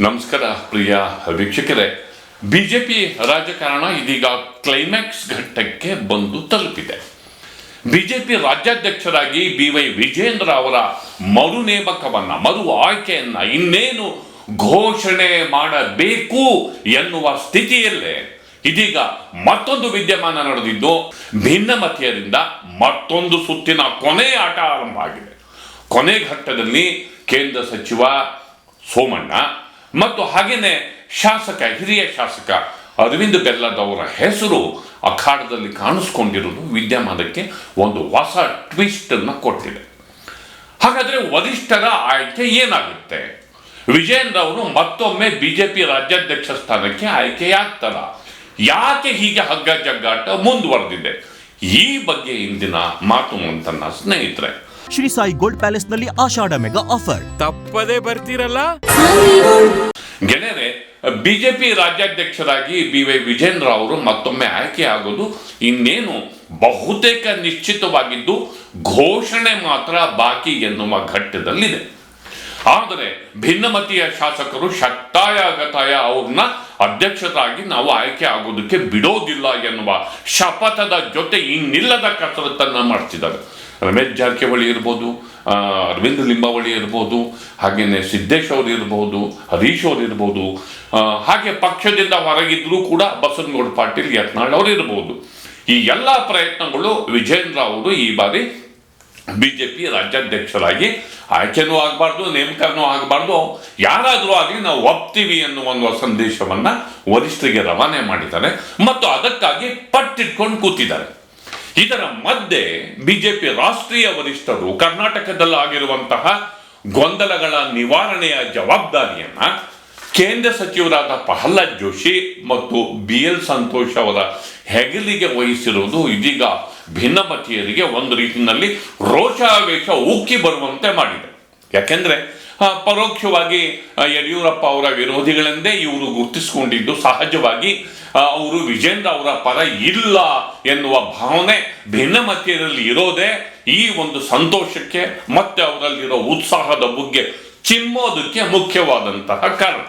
ನಮಸ್ಕಾರ, ಪ್ರಿಯ ವೀಕ್ಷಕರೇ. B J P ರಾಜಕಾರಣ ಇದೀಗ ಕ್ಲೈಮ್ಯಾಕ್ಸ್ ಘಟ್ಟಕ್ಕೆ ಬಂದು ತಲುಪಿದೆ. ಬಿಜೆಪಿ ರಾಜ್ಯಾಧ್ಯಕ್ಷರಾಗಿ ಬಿ ವೈ ವಿಜೇಂದ್ರ ಅವರ ಮರು ನೇಮಕವನ್ನ ಮರು ಆಯ್ಕೆಯನ್ನ ಇನ್ನೇನು ಘೋಷಣೆ ಮಾಡಬೇಕು ಎನ್ನುವ ಸ್ಥಿತಿಯಲ್ಲೇ ಇದೀಗ ಮತ್ತೊಂದು ವಿದ್ಯಮಾನ ನಡೆದಿದ್ದು, ಭಿನ್ನಮತೀಯರಿಂದ ಮತ್ತೊಂದು ಸುತ್ತಿನ ಕೊನೆ ಆಟ ಆರಂಭ ಆಗಿದೆ. ಕೊನೆ ಘಟ್ಟದಲ್ಲಿ ಕೇಂದ್ರ ಸಚಿವ ಸೋಮಣ್ಣ ಮತ್ತು ಹಾಗೇನೆ ಶಾಸಕ, ಹಿರಿಯ ಶಾಸಕ ಅರವಿಂದ್ ಬೆಲ್ಲದವರ ಹೆಸರು ಅಖಾಡದಲ್ಲಿ ಕಾಣಿಸ್ಕೊಂಡಿರೋದು ವಿದ್ಯಮಾನಕ್ಕೆ ಒಂದು ಹೊಸ ಟ್ವಿಸ್ಟ್ ಅನ್ನ ಕೊಟ್ಟಿದೆ. ಹಾಗಾದ್ರೆ ವರಿಷ್ಠರ ಆಯ್ಕೆ ಏನಾಗುತ್ತೆ? ವಿಜೇಂದ್ರ ಅವರು ಮತ್ತೊಮ್ಮೆ ಬಿಜೆಪಿ ರಾಜ್ಯಾಧ್ಯಕ್ಷ ಸ್ಥಾನಕ್ಕೆ ಆಯ್ಕೆಯಾಗ್ತಾರ? ಯಾಕೆ ಹೀಗೆ ಹಗ್ಗ ಜಗ್ಗಾಟ ಮುಂದುವರೆದಿದೆ? ಈ ಬಗ್ಗೆ ಇಂದಿನ ಮಾತು ಮಂತನ್ನ ಸ್ನೇಹಿತರೆ ಶ್ರೀ ಸಾಯಿ ಗೋಲ್ಡ್ ಪ್ಯಾಲೇಸ್ನಲ್ಲಿ ಆಷಾಢ ಮೆಗಾ ಆಫರ್. ತಪ್ಪದೇ ಬರ್ತೀರಲ್ಲ? ಗೆಳೆಯರೆ ಬಿಜೆಪಿ ರಾಜ್ಯಾಧ್ಯಕ್ಷರಾಗಿ ಬಿ ವೈ ವಿಜೇಂದ್ರ ಅವರು ಮತ್ತೊಮ್ಮೆ ಆಯ್ಕೆ ಆಗೋದು ಇನ್ನೇನು ಬಹುತೇಕ ನಿಶ್ಚಿತವಾಗಿದ್ದು ಘೋಷಣೆ ಮಾತ್ರ ಬಾಕಿ ಎನ್ನುವ ಘಟ್ಟದಲ್ಲಿದೆ. ಆದರೆ ಭಿನ್ನಮತೀಯ ಶಾಸಕರು ಶಕ್ತಾಯ ಗತಾಯ ಅವ್ರನ್ನ ಅಧ್ಯಕ್ಷರಾಗಿ ನಾವು ಆಯ್ಕೆ ಆಗೋದಕ್ಕೆ ಬಿಡೋದಿಲ್ಲ ಎನ್ನುವ ಶಪಥದ ಜೊತೆ ಇನ್ನಿಲ್ಲದ ಕಸರತ್ತನ್ನ ಮಾಡ್ತಿದ್ದಾರೆ. ರಮೇಶ್ ಜಾರಕಿಹೊಳಿ ಇರ್ಬೋದು ಅರವಿಂದ್ ಲಿಂಬಾವಳಿ ಇರ್ಬೋದು ಹಾಗೆಯೇ ಸಿದ್ದೇಶ್ ಅವರು ಇರ್ಬೋದು, ಹರೀಶ್ ಅವರು ಇರ್ಬೋದು ಹಾಗೆ ಪಕ್ಷದಿಂದ ಹೊರಗಿದ್ರೂ ಕೂಡ ಬಸವನಗೌಡ ಪಾಟೀಲ್, ಯತ್ನಾಳ್ ಅವರು ಇರ್ಬೋದು. ಈ ಎಲ್ಲ ಪ್ರಯತ್ನಗಳು ವಿಜೇಂದ್ರ ಅವರು ಈ ಬಾರಿ ಬಿ ಜೆ ಪಿ ರಾಜ್ಯಾಧ್ಯಕ್ಷರಾಗಿ ಆಯ್ಕೆನೂ ಆಗಬಾರ್ದು ನೇಮಕನೂ ಆಗಬಾರ್ದು. ಯಾರಾದರೂ ಆಗಲಿ ನಾವು ಒಪ್ತೀವಿ ಎನ್ನುವ ಒಂದು ಸಂದೇಶವನ್ನು ವರಿಷ್ಠರಿಗೆ ರವಾನೆ ಮಾಡಿದ್ದಾರೆ ಮತ್ತು ಅದಕ್ಕಾಗಿ ಪಟ್ಟಿಟ್ಕೊಂಡು ಕೂತಿದ್ದಾರೆ. ಇದರ ಮಧ್ಯೆ ಬಿಜೆಪಿ ರಾಷ್ಟ್ರೀಯ ವರಿಷ್ಠರು ಕರ್ನಾಟಕದಲ್ಲಿ ಆಗಿರುವಂತಹ ಗೊಂದಲಗಳ ನಿವಾರಣೆಯ ಜವಾಬ್ದಾರಿಯನ್ನ ಕೇಂದ್ರ ಸಚಿವರಾದ ಪ್ರಹ್ಲಾದ್ ಜೋಶಿ ಮತ್ತು ಬಿ ಎಲ್ ಸಂತೋಷ್ ಅವರ ಹೆಗಲಿಗೆ ವಹಿಸಿರುವುದು ಇದೀಗ ಭಿನ್ನಮತೀಯರಿಗೆ ಒಂದು ರೀತಿಯಲ್ಲಿ ರೋಷಾವೇಶ ಉಕ್ಕಿ ಬರುವಂತೆ ಮಾಡಿದೆ. ಯಾಕೆಂದ್ರೆ ಪರೋಕ್ಷವಾಗಿ ಯಡಿಯೂರಪ್ಪ ಅವರ ವಿರೋಧಿಗಳೆಂದೇ ಇವರು ಗುರುತಿಸಿಕೊಂಡಿದ್ದು, ಸಹಜವಾಗಿ ಅವರು ವಿಜೇಂದ್ರ ಅವರ ಪರ ಇಲ್ಲ ಎನ್ನುವ ಭಾವನೆ ಭಿನ್ನಮತೀಯರಲ್ಲಿ ಇರೋದೇ ಈ ಒಂದು ಸಂತೋಷಕ್ಕೆ, ಮತ್ತೆ ಅವರಲ್ಲಿರೋ ಉತ್ಸಾಹದ ಬಗ್ಗೆ ಚಿಮ್ಮೋದಕ್ಕೆ ಮುಖ್ಯವಾದಂತಹ ಕಾರಣ.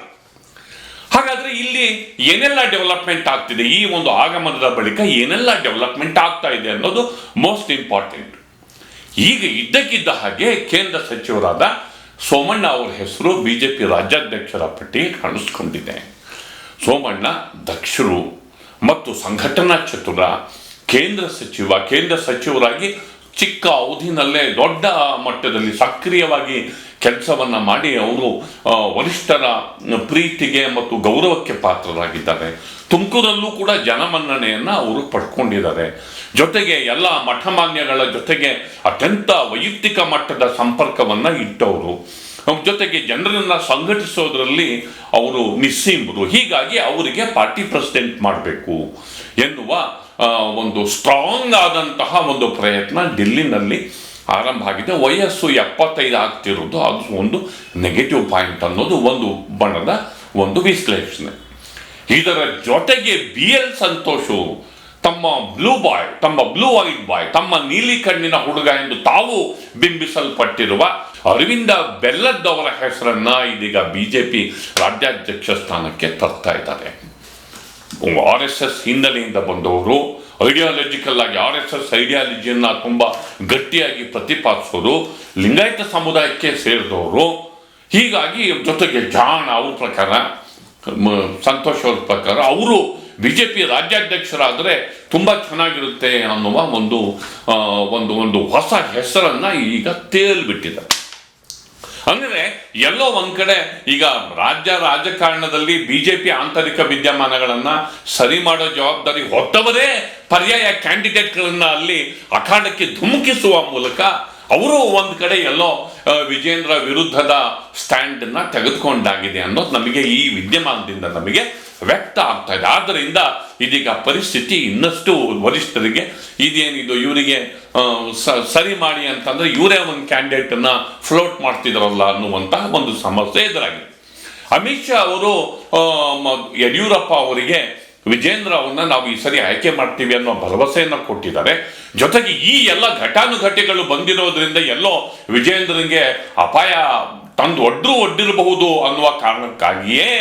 ಹಾಗಾದ್ರೆ ಇಲ್ಲಿ ಏನೆಲ್ಲ ಡೆವಲಪ್ಮೆಂಟ್ ಆಗ್ತಿದೆ? ಈ ಒಂದು ಆಗಮನದ ಬಳಿಕ ಏನೆಲ್ಲ ಡೆವಲಪ್ಮೆಂಟ್ ಆಗ್ತಾ ಇದೆ ಅನ್ನೋದು ಮೋಸ್ಟ್ ಇಂಪಾರ್ಟೆಂಟ್. ಈಗ ಇದ್ದಕ್ಕಿದ್ದ ಹಾಗೆ ಕೇಂದ್ರ ಸಚಿವರಾದ ಸೋಮಣ್ಣ ಅವರ ಹೆಸರು ಬಿಜೆಪಿ ರಾಜ್ಯಾಧ್ಯಕ್ಷರ ಪಟ್ಟಿಗೆ ಕಾಣಿಸ್ಕೊಂಡಿದೆ. ಸೋಮಣ್ಣ ದಕ್ಷರು ಮತ್ತು ಸಂಘಟನಾ ಚತುರ, ಕೇಂದ್ರ ಸಚಿವ, ಕೇಂದ್ರ ಸಚಿವರಾಗಿ ಚಿಕ್ಕ ಅವಧಿನಲ್ಲೇ ದೊಡ್ಡ ಮಟ್ಟದಲ್ಲಿ ಸಕ್ರಿಯವಾಗಿ ಕೆಲಸವನ್ನು ಮಾಡಿ ಅವರು ವರಿಷ್ಠರ ಪ್ರೀತಿಗೆ ಮತ್ತು ಗೌರವಕ್ಕೆ ಪಾತ್ರರಾಗಿದ್ದಾರೆ. ತುಮಕೂರಲ್ಲೂ ಕೂಡ ಜನಮನ್ನಣೆಯನ್ನು ಅವರು ಪಡ್ಕೊಂಡಿದ್ದಾರೆ. ಜೊತೆಗೆ ಎಲ್ಲ ಮಠಮಾನ್ಯಗಳ ಜೊತೆಗೆ ಅತ್ಯಂತ ವೈಯಕ್ತಿಕ ಮಟ್ಟದ ಸಂಪರ್ಕವನ್ನು ಇಟ್ಟವರು. ಜೊತೆಗೆ ಜನರನ್ನ ಸಂಘಟಿಸೋದ್ರಲ್ಲಿ ಅವರು ನಿಸ್ಸೀಮರು. ಹೀಗಾಗಿ ಅವರಿಗೆ ಪಾರ್ಟಿ ಪ್ರೆಸಿಡೆಂಟ್ ಮಾಡಬೇಕು ಎನ್ನುವ ಒಂದು ಸ್ಟ್ರಾಂಗ್ ಆದಂತಹ ಒಂದು ಪ್ರಯತ್ನ ಡೆಲ್ಲಿನಲ್ಲಿ ಆರಂಭ ಆಗಿದೆ. ವಯಸ್ಸು ಎಪ್ಪತ್ತೈದು ಆಗ್ತಿರೋದು. ಅದು ಒಂದು ನೆಗೆಟಿವ್ ಪಾಯಿಂಟ್ ಅನ್ನೋದು ಒಂದು ಬಣ್ಣದ ಒಂದು ವಿಶ್ಲೇಷಣೆ. ಇದರ ಜೊತೆಗೆ ಬಿ ಎಲ್ ಸಂತೋಷು ತಮ್ಮ ಬ್ಲೂ ಬಾಯ್ ತಮ್ಮ ಬ್ಲೂ ವೈಟ್ ಬಾಯ್ ತಮ್ಮ ನೀಲಿ ಕಣ್ಣಿನ ಹುಡುಗ ಎಂದು ತಾವು ಬಿಂಬಿಸಲ್ಪಟ್ಟಿರುವ ಅರವಿಂದ ಬೆಲ್ಲದ್ದವರ ಹೆಸರನ್ನ ಇದೀಗ ಬಿಜೆಪಿ ರಾಜ್ಯಾಧ್ಯಕ್ಷ ಸ್ಥಾನಕ್ಕೆ ತರ್ತಾ ಇದ್ದಾರೆ. ಆರ್ ಎಸ್ ಎಸ್ ಹಿನ್ನೆಲೆಯಿಂದ ಬಂದವರು ಐಡಿಯಾಲಜಿಕಲ್ ಆಗಿ ಆರ್ ಎಸ್ ಎಸ್ ಐಡಿಯಾಲಜಿಯನ್ನ ತುಂಬಾ ಗಟ್ಟಿಯಾಗಿ ಪ್ರತಿಪಾದಿಸೋರು ಲಿಂಗಾಯತ ಸಮುದಾಯಕ್ಕೆ ಸೇರಿದವರು. ಹೀಗಾಗಿ ಜೊತೆಗೆ ಜಾಣ ಅವ್ರ ಪ್ರಕಾರ ಸಂತೋಷ್ ಅವ್ರ ಪ್ರಕಾರ ಅವರು ಬಿ ಜೆ ಪಿ ರಾಜ್ಯಾಧ್ಯಕ್ಷರಾದರೆ ತುಂಬ ಚೆನ್ನಾಗಿರುತ್ತೆ ಅನ್ನುವ ಒಂದು ಒಂದು ಒಂದು ಹೊಸ ಹೆಸರನ್ನು ಈಗ ತೇಲ್ಬಿಟ್ಟಿದ್ದಾರೆ. ಅಂದರೆ ಎಲ್ಲೋ ಒಂದು ಕಡೆ ಈಗ ರಾಜ್ಯ ರಾಜಕಾರಣದಲ್ಲಿ ಬಿ ಜೆ ಪಿ ಆಂತರಿಕ ವಿದ್ಯಮಾನಗಳನ್ನು ಸರಿ ಮಾಡೋ ಜವಾಬ್ದಾರಿ ಹೊತ್ತವರೇ ಪರ್ಯಾಯ ಕ್ಯಾಂಡಿಡೇಟ್ಗಳನ್ನು ಅಲ್ಲಿ ಅಖಾಡಕ್ಕೆ ಧುಮುಕಿಸುವ ಮೂಲಕ ಅವರು ಒಂದು ಕಡೆ ಎಲ್ಲೋ ವಿಜೇಂದ್ರ ವಿರುದ್ಧದ ಸ್ಟ್ಯಾಂಡ್ ಅನ್ನ ತೆಗೆದುಕೊಂಡಾಗಿದೆ ಅನ್ನೋದು ನಮಗೆ ಈ ವಿದ್ಯಮಾನದಿಂದ ನಮಗೆ ವ್ಯಕ್ತ ಆಗ್ತಾ ಇದೆ. ಆದ್ದರಿಂದ ಇದೀಗ ಪರಿಸ್ಥಿತಿ ಇನ್ನಷ್ಟು ವರಿಷ್ಠರಿಗೆ ಇದೇನಿದು ಇವರಿಗೆ ಸರಿ ಮಾಡಿ ಅಂತಂದ್ರೆ ಇವರೇ ಒಂದು ಕ್ಯಾಂಡಿಡೇಟ್ ಅನ್ನ ಫ್ಲೋಟ್ ಮಾಡ್ತಿದ್ರಲ್ಲ ಅನ್ನುವಂತಹ ಒಂದು ಸಮಸ್ಯೆ ಎದುರಾಗಿದೆ. ಅಮಿತ್ ಶಾ ಅವರು ಯಡಿಯೂರಪ್ಪ ಅವರಿಗೆ ವಿಜೇಂದ್ರ ಅವನ್ನ ನಾವು ಈ ಸರಿ ಆಯ್ಕೆ ಮಾಡ್ತೀವಿ ಅನ್ನೋ ಭರವಸೆಯನ್ನು ಕೊಟ್ಟಿದ್ದಾರೆ. ಜೊತೆಗೆ ಈ ಎಲ್ಲ ಘಟಾನುಘಟಿಗಳು ಬಂದಿರೋದ್ರಿಂದ ಎಲ್ಲೋ ವಿಜೇಂದ್ರನಿಗೆ ಅಪಾಯ ತಂದು ಒಡ್ಡರೂ ಒಡ್ಡಿರಬಹುದು ಅನ್ನುವ ಕಾರಣಕ್ಕಾಗಿಯೇ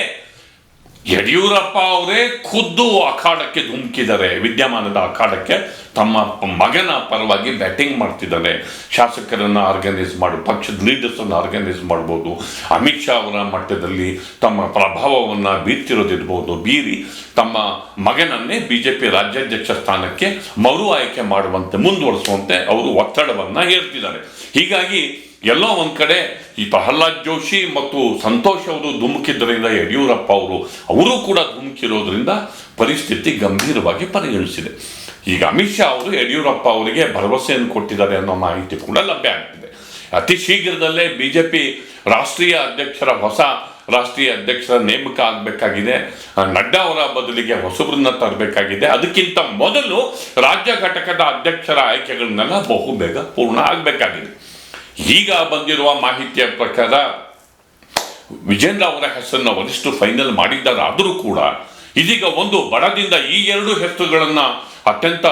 ಯಡಿಯೂರಪ್ಪ ಅವರೇ ಖುದ್ದು ಅಖಾಡಕ್ಕೆ ಧುಮುಕಿದ್ದಾರೆ. ವಿದ್ಯಮಾನದ ಅಖಾಡಕ್ಕೆ ತಮ್ಮ ಮಗನ ಪರವಾಗಿ ಬ್ಯಾಟಿಂಗ್ ಮಾಡ್ತಿದ್ದಾರೆ. ಶಾಸಕರನ್ನು ಆರ್ಗನೈಸ್ ಮಾಡಿ, ಪಕ್ಷದ ಲೀಡರ್ಸನ್ನು ಆರ್ಗನೈಸ್ ಮಾಡ್ಬೋದು. ಅಮಿತ್ ಶಾ ಅವರ ಮಟ್ಟದಲ್ಲಿ ತಮ್ಮ ಪ್ರಭಾವವನ್ನು ಬೀರ್ತಿರೋದಿರ್ಬೋದು. ಬೀರಿ ತಮ್ಮ ಮಗನನ್ನೇ ಬಿ ಜೆ ಪಿ ರಾಜ್ಯಾಧ್ಯಕ್ಷ ಸ್ಥಾನಕ್ಕೆ ಮರು ಆಯ್ಕೆ ಮಾಡುವಂತೆ, ಮುಂದುವರಿಸುವಂತೆ ಅವರು ಒತ್ತಡವನ್ನು ಹೇರ್ತಿದ್ದಾರೆ. ಹೀಗಾಗಿ ಎಲ್ಲೋ ಒಂದು ಕಡೆ ಈ ಪ್ರಹ್ಲಾದ್ ಜೋಶಿ ಮತ್ತು ಸಂತೋಷ್ ಅವರು ಧುಮುಕಿದ್ದರಿಂದ ಯಡಿಯೂರಪ್ಪ ಅವರು ಅವರು ಕೂಡ ಧುಮುಕಿರೋದ್ರಿಂದ ಪರಿಸ್ಥಿತಿ ಗಂಭೀರವಾಗಿ ಪರಿಗಣಿಸಿದೆ. ಈಗ ಅಮಿತ್ ಶಾ ಅವರು ಯಡಿಯೂರಪ್ಪ ಅವರಿಗೆ ಭರವಸೆಯನ್ನು ಕೊಟ್ಟಿದ್ದಾರೆ ಅನ್ನೋ ಮಾಹಿತಿ ಕೂಡ ಲಭ್ಯ ಆಗ್ತಿದೆ. ಅತಿ ಶೀಘ್ರದಲ್ಲೇ ಬಿ ಜೆ ಪಿ ರಾಷ್ಟ್ರೀಯ ಅಧ್ಯಕ್ಷರ, ಹೊಸ ರಾಷ್ಟ್ರೀಯ ಅಧ್ಯಕ್ಷರ ನೇಮಕ ಆಗಬೇಕಾಗಿದೆ. ನಡ್ಡಾ ಅವರ ಬದಲಿಗೆ ಹೊಸಬ್ರನ್ನ ತರಬೇಕಾಗಿದೆ. ಅದಕ್ಕಿಂತ ಮೊದಲು ರಾಜ್ಯ ಘಟಕದ ಅಧ್ಯಕ್ಷರ ಆಯ್ಕೆಗಳನ್ನೆಲ್ಲ ಬಹುಬೇಗ ಪೂರ್ಣ ಆಗಬೇಕಾಗಿದೆ. ಈಗ ಬಂದಿರುವ ಮಾಹಿತಿಯ ಪ್ರಕಾರ ವಿಜೇಂದ್ರ ಅವರ ಹೆಸರನ್ನು ವರಿಷ್ಠರು ಫೈನಲ್ ಮಾಡಿದ್ದಾರೆ ಆದರೂ ಕೂಡ ಇದೀಗ ಒಂದು ಬಡದಿಂದ ಈ ಎರಡು ಹೆಸರುಗಳನ್ನು ಅತ್ಯಂತ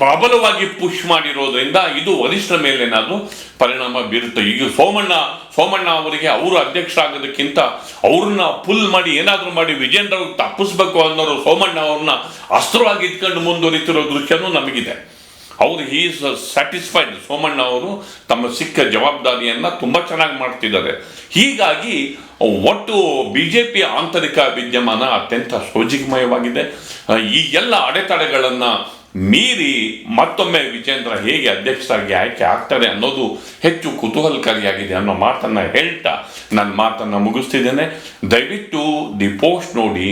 ಪ್ರಬಲವಾಗಿ ಪುಷ್ ಮಾಡಿರೋದ್ರಿಂದ ಇದು ವರಿಷ್ಠರ ಮೇಲೆ ಏನಾದರೂ ಪರಿಣಾಮ ಬೀರುತ್ತೆ. ಈಗ ಸೋಮಣ್ಣ ಸೋಮಣ್ಣ ಅವರಿಗೆ ಅವರು ಅಧ್ಯಕ್ಷರಾಗೋದಕ್ಕಿಂತ ಅವ್ರನ್ನ ಪುಲ್ ಮಾಡಿ ಏನಾದರೂ ಮಾಡಿ ವಿಜೇಂದ್ರ ತಪ್ಪಿಸ್ಬೇಕು ಅನ್ನೋರು ಸೋಮಣ್ಣ ಅವ್ರನ್ನ ಅಸ್ತ್ರವಾಗಿ ಇಟ್ಕೊಂಡು ಮುಂದುವರಿತಿರೋ ದೃಶ್ಯನೂ ನಮಗಿದೆ. ಅವರು ಈ ಸ್ಯಾಟಿಸ್ಫೈಡ್ ಸೋಮಣ್ಣ ಅವರು ತಮ್ಮ ಸಿಕ್ಕ ಜವಾಬ್ದಾರಿಯನ್ನು ತುಂಬ ಚೆನ್ನಾಗಿ ಮಾಡ್ತಿದ್ದಾರೆ. ಹೀಗಾಗಿ, ಒಟ್ಟು ಬಿ ಜೆ ಪಿ ಆಂತರಿಕ ವಿದ್ಯಮಾನ ಅತ್ಯಂತ ಸೋಜಿಗಮಯವಾಗಿದೆ ಈ ಎಲ್ಲ ಅಡೆತಡೆಗಳನ್ನು ಮೀರಿ ಮತ್ತೊಮ್ಮೆ ವಿಜೇಂದ್ರ ಹೇಗೆ ಅಧ್ಯಕ್ಷರಾಗಿ ಆಯ್ಕೆ ಆಗ್ತಾರೆ ಅನ್ನೋದು ಹೆಚ್ಚು ಕುತೂಹಲಕಾರಿಯಾಗಿದೆ ಅನ್ನೋ ಮಾತನ್ನು ಹೇಳ್ತಾ ನನ್ನ ಮಾತನ್ನು ಮುಗಿಸ್ತಿದ್ದೇನೆ. ದಯವಿಟ್ಟು ದಿ ಪೋಸ್ಟ್ ನೋಡಿ,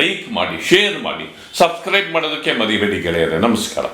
ಲೈಕ್ ಮಾಡಿ, ಶೇರ್ ಮಾಡಿ, ಸಬ್ಸ್ಕ್ರೈಬ್ ಮಾಡೋದಕ್ಕೆ ಮರಿಬೇಡಿ ಗೆಳೆಯರೆ. ನಮಸ್ಕಾರ.